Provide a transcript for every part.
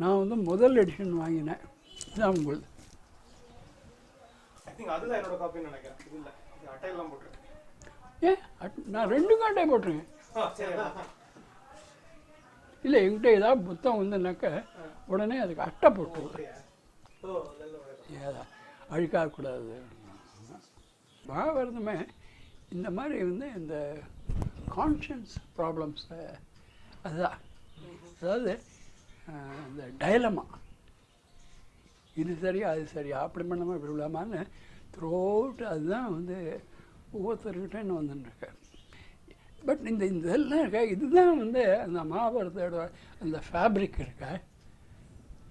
நான் வந்து முதல் எடிஷன் வாங்கினேன். இதான் உங்களுது. அட்- நான் ரெண்டு காட்டே போட்டிருக்கேன். இல்லை என்கிட்ட ஏதாவது புத்தகம் வந்துனாக்க உடனே அதுக்கு அட்டை வழக்கம். ஏதா அழுக்காகக்கூடாது. மகாபாரதமே இந்த மாதிரி வந்து இந்த கான்ஷியன்ஸ் ப்ராப்ளம்ஸை அதுதான். அதாவது இந்த டைலமா இது சரியா அது சரியா அப்படி பண்ணாமல் இப்படி விடாமான்னு த்ரோட் அதுதான் வந்து ஒவ்வொருத்தர்கிட்ட வந்துட்டுருக்கேன் பட் இந்த இந்த இதெல்லாம் இருக்க? இதுதான் வந்து அந்த மகாபாரதோட அந்த ஃபேப்ரிக் இருக்க?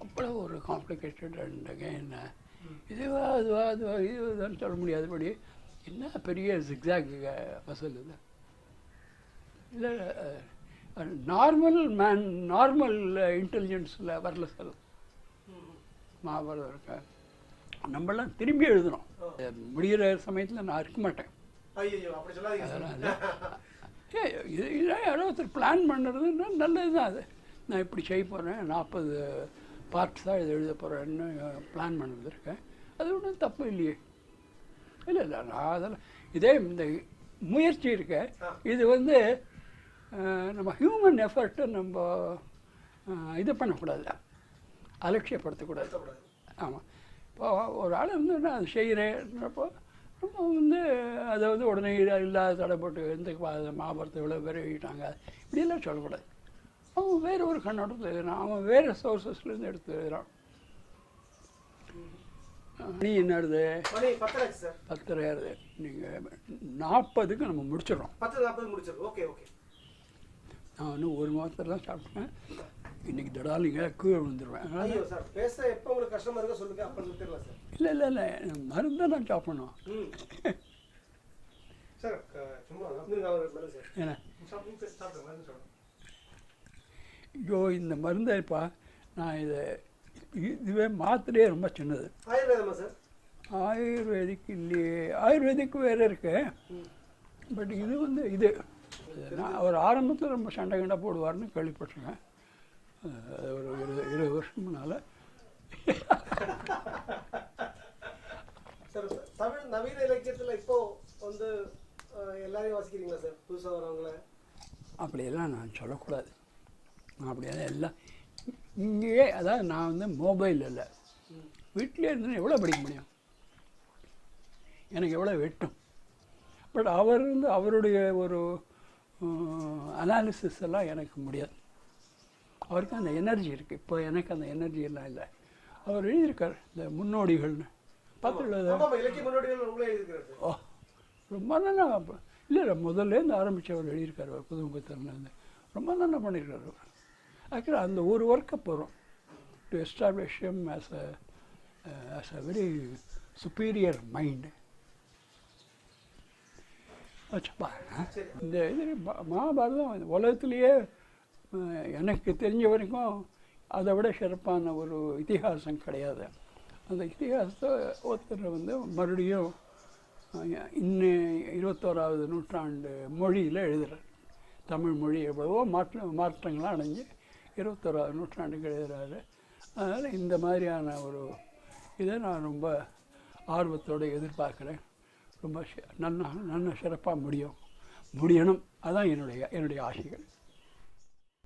அவ்வளோ ஒரு காம்ப்ளிகேட்டட் அண்ட் அகைன் இதுவா அதுவா அதுவா இதுதான் சொல்ல முடியாதபடி என்ன பெரிய ஜிக்ஸாக் வசூல் இல்லை நார்மல் மேன் நார்மல் இன்டெலிஜென்ஸில் வரல சார் மகாபாரதம் இருக்க நம்மளாம் திரும்பி எழுதுறோம். முடிகிற சமயத்தில் நான் இருக்க மாட்டேன். இது யாரோ ஒருத்தர் பிளான் பண்ணுறதுன்னா நல்லது தான் அது. நான் இப்படி செய்ய போகிறேன் நாற்பது பார்ட்ஸாக இதை எழுத போகிறேன்னு பிளான் பண்ணது இருக்கேன் அது ஒன்றும் தப்பு இல்லையே. இல்லை இல்லை நான் அதெல்லாம் இதே இந்த முயற்சி இருக்க. இது வந்து நம்ம ஹியூமன் எஃபர்ட்டை நம்ம இது பண்ணக்கூடாது. அலட்சியப்படுத்தக்கூடாது. ஆமாம் இப்போ ஒரு ஆள் வந்து நான் அதை செய்கிறேன்றப்போ நம்ம வந்து அதை வந்து உடனே இல்ல- இல்லாத தடை போட்டு எந்த மகாபாரதத்தை இவ்வளோ பேர் எழுதிட்டாங்க. இப்படியெல்லாம் சொல்லக்கூடாது. அவன் வேறு ஒரு கண்ணோட்டத்தில் எழுதுறான். அவன் வேறு சோர்சஸ்லேருந்து எடுத்து எழுதுறான். நீ மணி பத்தராச்சு சார் பத்தரையாவது நீங்கள் நாற்பதுக்கு நம்ம முடிச்சிடுறோம். பத்து நாற்பது முடிச்சிடும் ஓகே ஓகே. நான் இன்னும் ஒரு மாதத்தில் தான் சாப்பிட்டேன். இன்றைக்கி தடாலிங்க கீழே விழுந்துருவேன் அதனால சார் பேச எப்போ உங்களுக்கு கஷ்டமா இருக்கோ சொல்லுங்க அப்போ நிறுத்திடலாம் சார். இல்லை இல்லை இல்லை மருந்தை நான் சாப்பிடணும். சார் சாப்பிடுங்க ஐயோ இந்த மருந்தைப்பா நான் இதை இதுவே மாத்திரையே ரொம்ப சின்னது. ஆயுர்வேதமா சார்? ஆயுர்வேதிக் இல்லையே. ஆயுர்வேதிக் வேறு இருக்கு. பட் இது வந்து இது நான் அவர் ஆரம்பத்தில் ரொம்ப சண்டை கண்டா போடுவார்னு கேள்விப்பட்டிருக்கேன். அது ஒரு இருபது இருபது வருஷம் முன்னால் சார் தமிழ் நவீன இலக்கியத்துல இப்போ வந்து எல்லாரையும் வாசிக்கிறீங்களா சார்? புதுசா வரவங்கள? அப்படியெல்லாம் நான் சொல்லக்கூடாது. நான் அப்படியெல்லாம் எல்லாம் இங்கேயே அதாவது நான் வந்து மொபைல் இல்லை. வீட்டிலே இருந்து எவ்வளோ படிக்க முடியும்? எனக்கு எவ்வளோ வெட்டும். பட் அவர் வந்து அவருடைய ஒரு அனாலிசிஸ் எல்லாம் எனக்கு முடியாது. அவருக்கு அந்த எனர்ஜி இருக்குது இப்போ எனக்கு அந்த எனர்ஜி எல்லாம் இல்லை. அவர் எழுதியிருக்கார் இந்த முன்னோடிகள்னு. எழுதிக்கிறாரு ஓ ரொம்ப நல்லா இல்லை இல்லை முதல்லேருந்து ஆரம்பித்து அவர் எழுதியிருக்காரு அவர் புதுமுகத்திலேருந்து ரொம்ப நல்லா பண்ணியிருக்காரு அவர். ஆக்சுவலாக அந்த ஒரு ஒர்க்கை போகிறோம் to establish him as a as a very superior mind வச்சுப்பா இந்த இது மகாபாரதம் உலகத்திலேயே எனக்கு தெரிஞ்ச வரைக்கும் அதை விட சிறப்பான ஒரு இதிகாசம் கிடையாது. அந்த இத்திகாசத்தை ஒருத்தர் வந்து மறுபடியும் இன்னும் இருபத்தோராவது நூற்றாண்டு மொழியில் எழுதுகிறார் தமிழ் மொழி எவ்வளவோ மாற்ற மாற்றங்கள்லாம் அடைஞ்சு இருபத்தோராவது நூற்றாண்டுக்கு எழுதுறாரு. அதனால் இந்த மாதிரியான ஒரு இதை நான் ரொம்ப ஆர்வத்தோடு எதிர்பார்க்குறேன். ரொம்ப சி- நல்ல நல்ல சிறப்பாக முடியும். முடியணும். அதான் என்னுடைய என்னுடைய ஆசைகள்.